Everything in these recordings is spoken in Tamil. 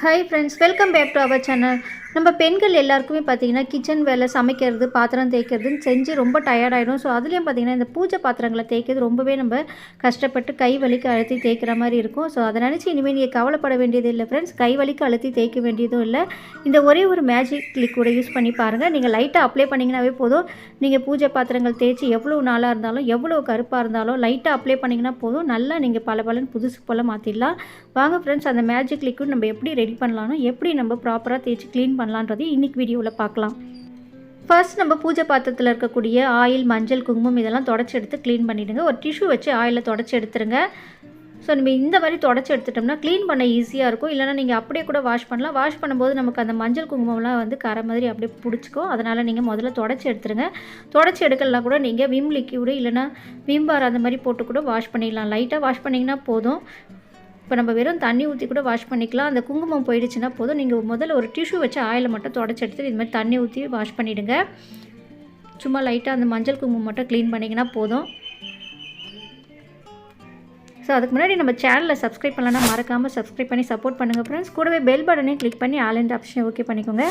Hi friends welcome back to our channel நம்ம பெண்கள் எல்லாருக்குமே பார்த்தீங்கன்னா கிச்சன் வேலை சமைக்கிறது பாத்திரம் தேய்க்கிறதுன்னு செஞ்சு ரொம்ப டயர்டாயிடும் ஸோ அதுலேயும் பார்த்தீங்கன்னா இந்த பூஜை பாத்திரங்களை தேய்க்கிறது ரொம்பவே நம்ம கஷ்டப்பட்டு கை வலிக்கு அழுத்தி தேய்க்கிற மாதிரி இருக்கும். ஸோ அதை நினச்சி இனிமேல் நீங்கள் கவலைப்பட வேண்டியது இல்லை ஃப்ரெண்ட்ஸ் கை வலிக்கு அழுத்தி தேய்க்க வேண்டியதும் இல்லை. இந்த ஒரே ஒரு மேஜிக் லிக்விடை யூஸ் பண்ணி பாருங்கள் நீங்கள் லைட்டாக அப்ளை பண்ணிங்கனாவே போதும். நீங்கள் பூஜை பாத்திரங்கள் தேய்ச்சி எவ்வளோ நாளாக இருந்தாலும் எவ்வளோ கருப்பாக இருந்தாலும் லைட்டாக அப்ளை பண்ணிங்கன்னா போதும். நல்லா நீங்கள் பல பலன் புதுசு போல் மாற்றிடலாம் வாங்க ஃப்ரெண்ட்ஸ் அந்த மேஜிக் லிக்விட் நம்ம எப்படி ரெடி பண்ணலாம்னு எப்படி நம்ம ப்ராப்பராக தேய்ச்சி க்ளீன் பண்ணலான்றதை இன்றைக்கி வீடியோவில் பார்க்கலாம். ஃபர்ஸ்ட் நம்ம பூஜை பாத்திரத்தில் இருக்கக்கூடிய ஆயில் மஞ்சள் குங்குமம் இதெல்லாம் தொடச்சி எடுத்து க்ளீன் பண்ணிவிடுங்க ஒரு டிஷ்யூ வச்சு ஆயிலில் தொடச்சி எடுத்துருங்க. ஸோ நம்ம இந்த மாதிரி தொடச்சி எடுத்துட்டோம்னா க்ளீன் பண்ண ஈஸியாக இருக்கும். இல்லைனா நீங்கள் அப்படியே கூட வாஷ் பண்ணலாம். வாஷ் பண்ணும்போது நமக்கு அந்த மஞ்சள் குங்குமம்லாம் வந்து கரை மாதிரி அப்படியே பிடிச்சிக்கும். அதனால் நீங்கள் முதல்ல தொடச்சி எடுத்துருங்க. தொடச்சி எடுக்கலாம் கூட நீங்கள் விம் லிக்யூடு இல்லைனா விம் பார் அந்த மாதிரி போட்டு கூட வாஷ் பண்ணிடலாம். லைட்டாக வாஷ் பண்ணிங்கன்னா போதும். இப்போ நம்ம வெறும் தண்ணி ஊற்றி கூட வாஷ் பண்ணிக்கலாம். அந்த குங்குமம் போயிடுச்சுன்னா போதும். நீங்கள் முதல்ல ஒரு டிஷ்யூ வச்சு ஆயிலை மட்டும் தொடச்சி எடுத்துட்டு இது மாதிரி தண்ணி ஊற்றி வாஷ் பண்ணிவிடுங்க சும்மா லைட்டாக அந்த மஞ்சள் குங்குமம் மட்டும் க்ளீன் பண்ணிங்கன்னா போதும். ஸோ அதுக்கு முன்னாடி நம்ம சேனலில் சப்ஸ்கிரைப் பண்ணலன்னா மறக்காமல் சப்ஸ்கிரைப் பண்ணி சப்போர்ட் பண்ணுங்கள் ஃப்ரெண்ட்ஸ் கூடவே பெல் பட்டனையும் கிளிக் பண்ணி ஆலண்ட் ஆப்ஷனை ஓகே பண்ணிக்கோங்க.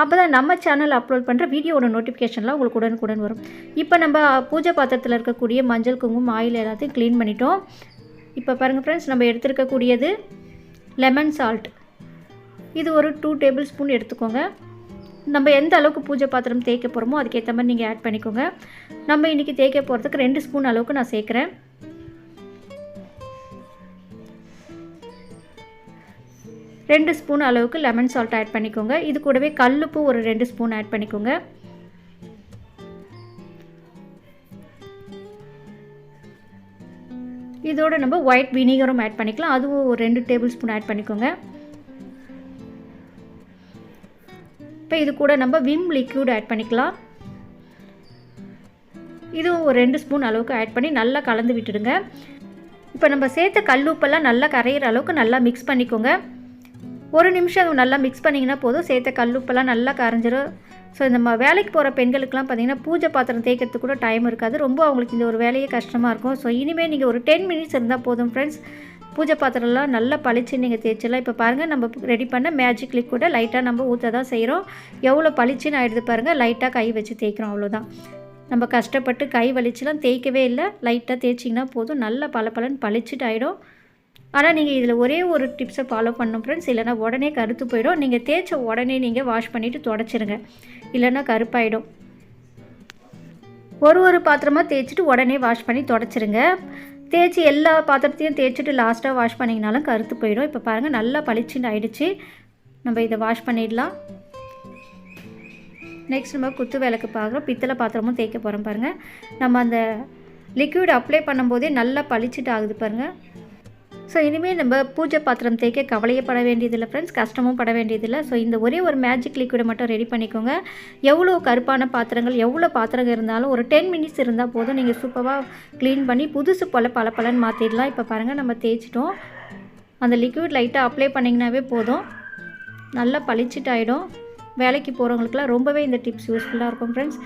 அப்போ தான் நம்ம சேனல் அப்லோட் பண்ணுற வீடியோட நோட்டிஃபிகேஷன்லாம் உங்களுக்கு உடனுக்குடன் வரும். இப்போ நம்ம பூஜை பாத்திரத்தில் இருக்கக்கூடிய மஞ்சள் குங்குமம் ஆயில் எல்லாத்தையும் க்ளீன் பண்ணிட்டோம். இப்போ பாருங்கள் ஃப்ரெண்ட்ஸ் நம்ம எடுத்துருக்கக்கூடியது லெமன் சால்ட் இது ஒரு டூ டேபிள் ஸ்பூன் எடுத்துக்கோங்க. நம்ம எந்த அளவுக்கு பூஜை பாத்திரம் தேய்க்க போகிறோமோ அதுக்கேற்ற மாதிரி நீங்கள் ஆட் பண்ணிக்கோங்க. நம்ம இன்றைக்கி தேய்க்க போகிறதுக்கு ரெண்டு ஸ்பூன் அளவுக்கு நான் சேர்க்குறேன். ரெண்டு ஸ்பூன் அளவுக்கு லெமன் சால்ட் ஆட் பண்ணிக்கோங்க. இது கூடவே கல்லுப்பு ஒரு ரெண்டு ஸ்பூன் ஆட் பண்ணிக்கோங்க. இதோட நம்ம ஒயிட் வினிகரும் ஆட் பண்ணிக்கலாம். அதுவும் ஒரு ரெண்டு டேபிள் ஸ்பூன் ஆட் பண்ணிக்கோங்க. இப்போ இது கூட நம்ம விம் லிக்யூட் ஆட் பண்ணிக்கலாம். இதுவும் ஒரு ரெண்டு ஸ்பூன் அளவுக்கு ஆட் பண்ணி நல்லா கலந்து விட்டுடுங்க. இப்போ நம்ம சேர்த்த கல்லுப்பெல்லாம் நல்லா கரையிற அளவுக்கு நல்லா மிக்ஸ் பண்ணிக்கோங்க. ஒரு நிமிஷம் நல்லா மிக்ஸ் பண்ணிங்கன்னா போதும். சேர்த்த கல்லுப்பெல்லாம் நல்லா கரைஞ்சிரும். ஸோ இந்த வேலைக்கு போகிற பெண்களுக்கெலாம் பார்த்திங்கன்னா பூஜை பாத்திரம் தேய்க்கிறதுக்கு கூட டைம் இருக்காது. ரொம்ப அவங்களுக்கு இந்த ஒரு வேலையே கஷ்டமாக இருக்கும். ஸோ இனிமேல் நீங்கள் ஒரு டென் மினிட்ஸ் இருந்தால் போதும் ஃப்ரெண்ட்ஸ் பூஜை பாத்திரம்லாம் நல்லா பளிச்சு நீங்கள் தேய்ச்சிடலாம். இப்போ பாருங்கள் நம்ம ரெடி பண்ண மேஜிக் லிக்விடை லைட்டாக நம்ம ஊற்ற தான் செய்கிறோம் எவ்வளோ பளிச்சுன்னு ஆகிடுது பாருங்கள் லைட்டாக கை வச்சு தேய்க்கிறோம் அவ்வளோதான் நம்ம கஷ்டப்பட்டு கை வலிச்சுலாம் தேய்க்கவே இல்லை. லைட்டாக தேய்ச்சிங்கன்னா போதும். நல்லா பல பலன் பளிச்சுட்டு ஆகிடும் ஆனால் நீங்கள் இதில் ஒரே ஒரு டிப்ஸை ஃபாலோ பண்ணணும் ஃப்ரெண்ட்ஸ் இல்லைனா உடனே கருத்து போயிடும். நீங்கள் தேய்ச்ச உடனே நீங்கள் வாஷ் பண்ணிவிட்டு தொடச்சிருங்க. இல்லைன்னா கருப்பாயிடும். ஒரு ஒரு பாத்திரமாக தேய்ச்சிட்டு உடனே வாஷ் பண்ணி தொடச்சிருங்க. தேய்ச்சி எல்லா பாத்திரத்தையும் தேய்ச்சிட்டு லாஸ்ட்டாக வாஷ் பண்ணிங்கனாலும் கருத்து போயிடும். இப்போ பாருங்கள் நல்லா பளிச்சுன்னு ஆயிடுச்சு. நம்ம இதை வாஷ் பண்ணிடலாம். நெக்ஸ்ட் நம்ம குத்து விளக்கு பார்க்குறோம் பித்தளை பாத்திரமும் தேய்க்க போகிறோம் பாருங்கள் நம்ம அந்த லிக்விட் அப்ளை பண்ணும்போதே நல்லா பளிச்சுட்டு ஆகுது பாருங்கள் ஸோ இனிமேல் நம்ம பூஜை பாத்திரம் தேய்க்க கவலையே பட வேண்டியதில்லை ஃப்ரெண்ட்ஸ் கஷ்டமும் பட வேண்டியதில்லை. ஸோ இந்த ஒரே ஒரு மேஜிக் லிக்விடை மட்டும் ரெடி பண்ணிக்கோங்க. எவ்வளோ கருப்பான பாத்திரங்கள் எவ்வளோ பாத்திரங்கள் இருந்தாலும் ஒரு டென் மினிட்ஸ் இருந்தால் போதும். நீங்கள் சூப்பராக க்ளீன் பண்ணி புதுசு போல் பல பலன்னு மாற்றிடலாம் இப்போ பாருங்கள் நம்ம தேய்ச்சிட்டோம். அந்த லிக்விட் லைட்டாக அப்ளை பண்ணிங்கனாவே போதும். நல்லா பளிச்சிட்டு ஆகிடும் வேலைக்கு போகிறவங்களுக்குலாம் ரொம்பவே இந்த டிப்ஸ் யூஸ்ஃபுல்லாக இருக்கும் ஃப்ரெண்ட்ஸ்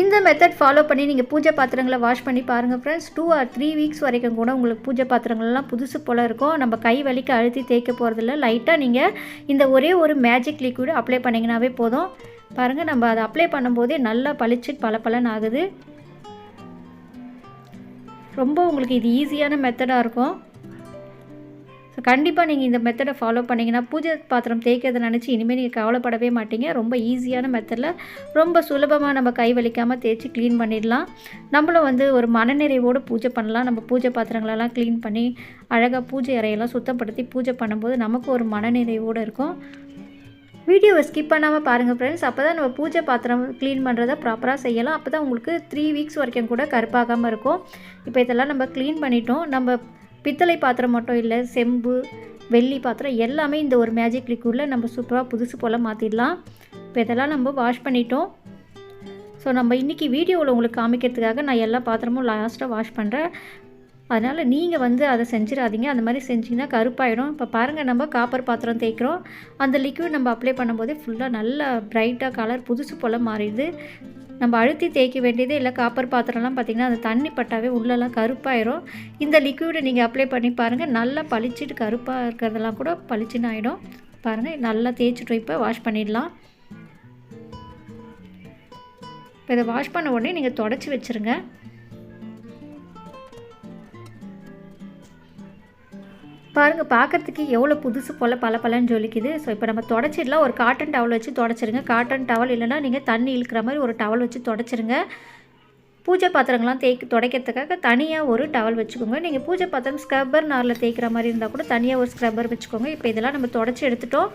இந்த மெத்தட் ஃபாலோ பண்ணி நீங்கள் பூஜை பாத்திரங்களை வாஷ் பண்ணி பாருங்கள் friends two or three weeks வரைக்கும் கூட உங்களுக்கு பூஜை பாத்திரங்கள்லாம் புதுசு போல் இருக்கும். நம்ம கை வலிக்கு அழுத்தி தேய்க்க போகிறதில்ல லைட்டாக நீங்கள் இந்த ஒரே ஒரு மேஜிக் லிக்விட் அப்ளை பண்ணிங்கனாவே போதும். பாருங்கள் நம்ம அதை அப்ளை பண்ணும்போதே நல்லா பளிச்சு பல பலன் ஆகுது. ரொம்ப உங்களுக்கு இது ஈஸியான மெத்தடாக இருக்கும். ஸோ கண்டிப்பாக நீங்கள் இந்த மெத்தடை ஃபாலோ பண்ணிங்கன்னா பூஜை பாத்திரம் தேய்க்கிறத நினச்சி இனிமேல் நீங்கள் கவலைப்படவே மாட்டீங்க. ரொம்ப ஈஸியான மெத்தடில் ரொம்ப சுலபமாக நம்ம கை வலிக்காமல் தேய்ச்சி க்ளீன் பண்ணிடலாம். நம்மளும் வந்து ஒரு மனநிறைவோடு பூஜை பண்ணலாம். நம்ம பூஜை பாத்திரங்களெல்லாம் க்ளீன் பண்ணி அழகாக பூஜை அறையெல்லாம் சுத்தப்படுத்தி பூஜை பண்ணும்போது நமக்கு ஒரு மனநிறைவோடு இருக்கும். வீடியோவை ஸ்கிப் பண்ணாமல் பாருங்கள் ஃப்ரெண்ட்ஸ் அப்போ தான் நம்ம பூஜை பாத்திரம் க்ளீன் பண்ணுறதை ப்ராப்பராக செய்யலாம். அப்போ தான் உங்களுக்கு த்ரீ வீக்ஸ் வரைக்கும் கூட கருப்பாகாமல் இருக்கும். இப்போ இதெல்லாம் நம்ம க்ளீன் பண்ணிட்டோம். நம்ம பித்தளை பாத்திரம் மட்டும் இல்லை செம்பு வெள்ளி பாத்திரம் எல்லாமே இந்த ஒரு மேஜிக் லிக்விடில் நம்ம சூப்பராக புதுசு போல் மாற்றிடலாம் இப்போ இதெல்லாம் நம்ம வாஷ் பண்ணிட்டோம். ஸோ நம்ம இன்றைக்கி வீடியோவில் உங்களுக்கு காமிக்கிறதுக்காக நான் எல்லா பாத்திரமும் லாஸ்ட்டாக வாஷ் பண்ணுறேன் அதனால் நீங்கள் வந்து அதை செஞ்சிடாதீங்க. அந்த மாதிரி செஞ்சிங்கன்னா கருப்பாயிடும். இப்போ பாருங்கள் நம்ம காப்பர் பாத்திரம் தேய்க்கிறோம். அந்த லிக்விட் நம்ம அப்ளை பண்ணும்போதே ஃபுல்லாக நல்லா ப்ரைட்டாக கலர் புதுசு போல் மாறிடுது. நம்ம அழுத்தி தேய்க்க வேண்டியது இல்லை காப்பர் பாத்திரம்லாம் பார்த்திங்கன்னா அந்த தண்ணி பட்டாவே உள்ளெல்லாம் கருப்பாயிரும். இந்த லிக்விடை நீங்கள் அப்ளை பண்ணி பாருங்கள் நல்லா பளிச்சிட்டு கருப்பாக இருக்கிறதெல்லாம் கூட பளிச்சுன்னு ஆகிடும் பாருங்கள் நல்லா தேய்ச்சிட்டோம். இப்போ வாஷ் பண்ணிடலாம். இப்போ இதை வாஷ் பண்ண உடனே நீங்கள் தொடச்சி வச்சுருங்க. பாருங்கள் பார்க்குறதுக்கு எவ்வளோ புதுசு போல் பல பலன்னு ஜொலிக்குது. ஸோ இப்போ நம்ம தொடச்சிடலாம். ஒரு காட்டன் டவல் வச்சு தொடச்சிருங்க. காட்டன் டவல் இல்லைனா நீங்கள் தண்ணி இழுக்கிற மாதிரி ஒரு டவல் வச்சு தொடச்சிருங்க. பூஜை பாத்திரங்கள்லாம் தேய்க்கு துடைக்கிறதுக்காக தனியாக ஒரு டவல் வச்சுக்கோங்க. நீங்கள் பூஜை பாத்திரம் ஸ்க்ரப்பர் நாரில் தேய்க்கிற மாதிரி இருந்தால் கூட தனியாக ஒரு ஸ்க்ரப்பர் வச்சுக்கோங்க. இப்போ இதெல்லாம் நம்ம தொடச்சி எடுத்துட்டோம்.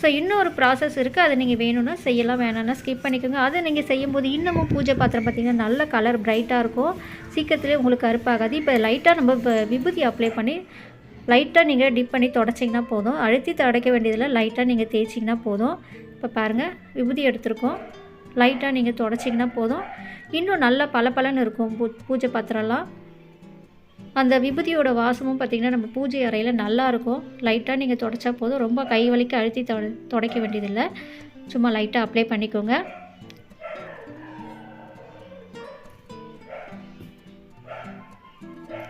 ஸோ இன்னும் ஒரு ப்ராசஸ் இருக்குது அதை நீங்கள் வேணும்னா செய்யலாம் வேணாம்னா ஸ்கிப் பண்ணிக்கோங்க. அதை நீங்கள் செய்யும்போது இன்னமும் பூஜை பாத்திரம் பார்த்திங்கன்னா நல்ல கலர் பிரைட்டாக இருக்கும். சீக்கிரத்துலேயே உங்களுக்கு கருப்பாகாது. இப்போ லைட்டாக நம்ம விபூதி அப்ளை பண்ணி லைட்டாக நீங்கள் டிப் பண்ணி தொடச்சிங்கன்னா போதும். அழுத்தி துடைக்க வேண்டியதில் லைட்டாக நீங்கள் தேய்ச்சிங்கன்னா போதும். இப்போ பாருங்கள் விபூதி எடுத்திருக்கோம். லைட்டாக நீங்கள் தொடச்சிங்கன்னா போதும். இன்னும் நல்லா பளபளன்னு இருக்கும் பூ பூஜை பாத்திரம்லாம். அந்த விபூதியோட வாசமும் பார்த்திங்கன்னா நம்ம பூஜை அறையில் நல்லாயிருக்கும் லைட்டாக நீங்கள் தொடச்சா போதும். ரொம்ப கை வலிக்கு அழுத்தி தொட துடைக்க வேண்டியதில்லை. சும்மா லைட்டாக அப்ளை பண்ணிக்கோங்க.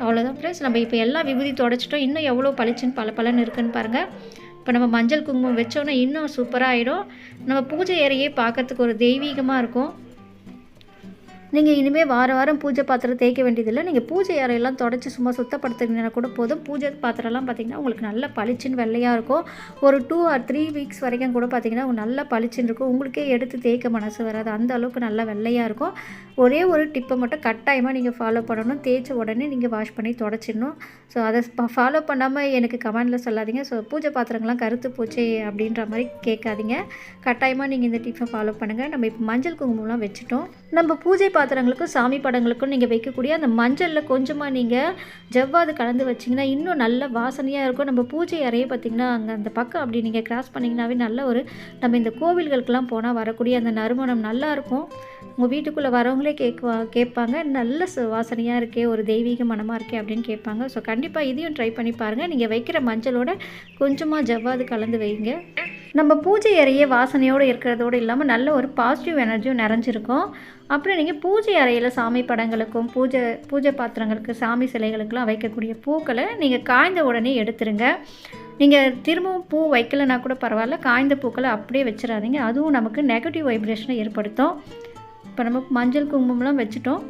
அவ்வளோதான் ஃப்ரெண்ட்ஸ் நம்ம இப்போ எல்லா விபூதி தொடச்சிட்டோம். இன்னும் எவ்வளோ பளிச்சுன்னு பல பலன்னு இருக்குன்னு பாருங்கள் இப்போ நம்ம மஞ்சள் குங்குமம் வச்சோன்னா இன்னும் சூப்பராக ஆகிடும் நம்ம பூஜை ஏறையே பார்க்குறதுக்கு ஒரு தெய்வீகமாக இருக்கும். நீங்கள் இனிமேல் வார வாரம் பூஜை பாத்திரம் தேய்க்க வேண்டியதில்லை. நீங்கள் பூஜை அறையெல்லாம் தொடச்சி சும்மா சுத்தப்படுத்துனீங்கன்னா கூட போதும். பூஜை பாத்திரம்லாம் பார்த்திங்கன்னா உங்களுக்கு நல்ல பளிச்சுன்னு வெள்ளையாக இருக்கும். ஒரு டூ ஆர் த்ரீ வீக்ஸ் வரைக்கும் கூட பார்த்திங்கன்னா நல்லா பளிச்சுன்னு இருக்கும். உங்களுக்கே எடுத்து தேய்க்க மனசு வராது. அந்த அளவுக்கு நல்லா வெள்ளையாக இருக்கும். ஒரே ஒரு டிப்பை மட்டும் கட்டாயமாக நீங்கள் ஃபாலோ பண்ணணும். தேய்ச்ச உடனே நீங்கள் வாஷ் பண்ணி தொடச்சிடணும். ஸோ அதை ஃபாலோ பண்ணாமல் எனக்கு கமெண்டில் சொல்லாதீங்க. ஸோ பூஜை பாத்திரங்கள்லாம் கருத்து போச்சு அப்படின்ற மாதிரி கேட்காதீங்க. கட்டாயமாக நீங்கள் இந்த டிப்பை ஃபாலோ பண்ணுங்கள் நம்ம இப்போ மஞ்சள் குங்குமம்லாம் வச்சுட்டோம். நம்ம பூஜை பாத்திரங்களுக்கும் சாமி படங்களுக்கும் நீங்கள் வைக்கக்கூடிய அந்த மஞ்சளில் கொஞ்சமாக நீங்கள் ஜவ்வாது கலந்து வச்சிங்கன்னா இன்னும் நல்ல வாசனையாக இருக்கும். நம்ம பூஜை அறையை பார்த்திங்கன்னா அங்கே அந்த பக்கம் அப்படி நீங்கள் கிராஸ் பண்ணிங்கனாவே நல்ல ஒரு நம்ம இந்த கோவில்களுக்கெல்லாம் போனால் வரக்கூடிய அந்த நறுமணம் நல்லாயிருக்கும் உங்கள் வீட்டுக்குள்ளே வரவங்களே கேட்குவா கேட்பாங்க. நல்ல வாசனையாக இருக்கே ஒரு தெய்வீக மனமாக இருக்கே அப்படின்னு கேட்பாங்க. ஸோ கண்டிப்பாக இதையும் ட்ரை பண்ணி பாருங்கள் நீங்கள் வைக்கிற மஞ்சளோட கொஞ்சமாக ஜவ்வாது கலந்து வைங்க. நம்ம பூஜை அறையே வாசனையோடு இருக்கிறதோடு இல்லாமல் நல்ல ஒரு பாசிட்டிவ் எனர்ஜியும் நிறைஞ்சிருக்கும். அப்புறம் நீங்கள் பூஜை அறையில் சாமி படங்களுக்கும் பூஜை பூஜை பாத்திரங்களுக்கு சாமி சிலைகளுக்கெல்லாம் வைக்கக்கூடிய பூக்களை நீங்கள் காய்ந்த உடனே எடுத்துருங்க. நீங்கள் திரும்பவும் பூ வைக்கலைன்னா கூட பரவாயில்ல காய்ந்த பூக்களை அப்படியே வச்சிடாதீங்க. அதுவும் நமக்கு நெகட்டிவ் வைப்ரேஷனை ஏற்படுத்தும். இப்போ நம்ம மஞ்சள் குங்குமம்லாம் வச்சுட்டோம்.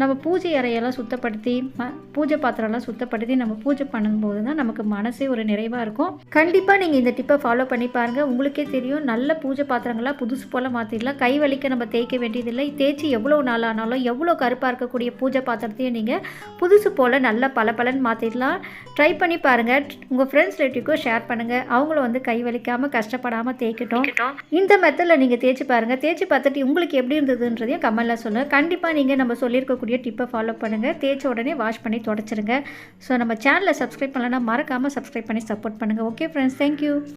நம்ம பூஜை அறையெல்லாம் சுத்தப்படுத்தி ம பூஜை பாத்திரம்லாம் சுத்தப்படுத்தி நம்ம பூஜை பண்ணும்போது தான் நமக்கு மனசே ஒரு நிறைவாக இருக்கும். கண்டிப்பாக நீங்கள் இந்த டிப்பை ஃபாலோ பண்ணி பாருங்கள் உங்களுக்கே தெரியும் நல்ல பூஜை பாத்திரங்களாக புதுசு போல் மாற்றிடலாம் கை வலிக்க நம்ம தேய்க்க வேண்டியதில்லை. தேய்ச்சி எவ்வளோ நாள் ஆனாலும் எவ்வளோ கருப்பாக இருக்கக்கூடிய பூஜை பாத்திரத்தையும் நீங்கள் புதுசு போல் நல்ல பல பலன் மாற்றிடலாம் ட்ரை பண்ணி பாருங்கள் உங்கள் ஃப்ரெண்ட்ஸ் ரிலேட்டிவ்க்கும் ஷேர் பண்ணுங்கள் அவங்களும் வந்து கை வலிக்காமல் கஷ்டப்படாமல் தேய்க்கட்டும். இந்த மெத்தடில் நீங்கள் தேய்ச்சி பாருங்கள் தேய்ச்சி பார்த்துட்டு உங்களுக்கு எப்படி இருந்ததுன்றதையும் கமெண்டில் சொல்லுங்கள் கண்டிப்பாக நீங்கள் நம்ம சொல்லியிருக்கக்கூடிய டிப்பை ஃபாலோ பண்ணுங்கள் தேய்ச்ச உடனே வாஷ் பண்ணி தொடச்சிருங்க. ஸோ நம்ம சேனலை சப்ஸ்கிரைப் பண்ணலன்னா மறக்காமல் சப்ஸ்கிரைப் பண்ணி சப்போர்ட் பண்ணுங்கள் ஓகே ஃப்ரெண்ட்ஸ் தேங்க்யூ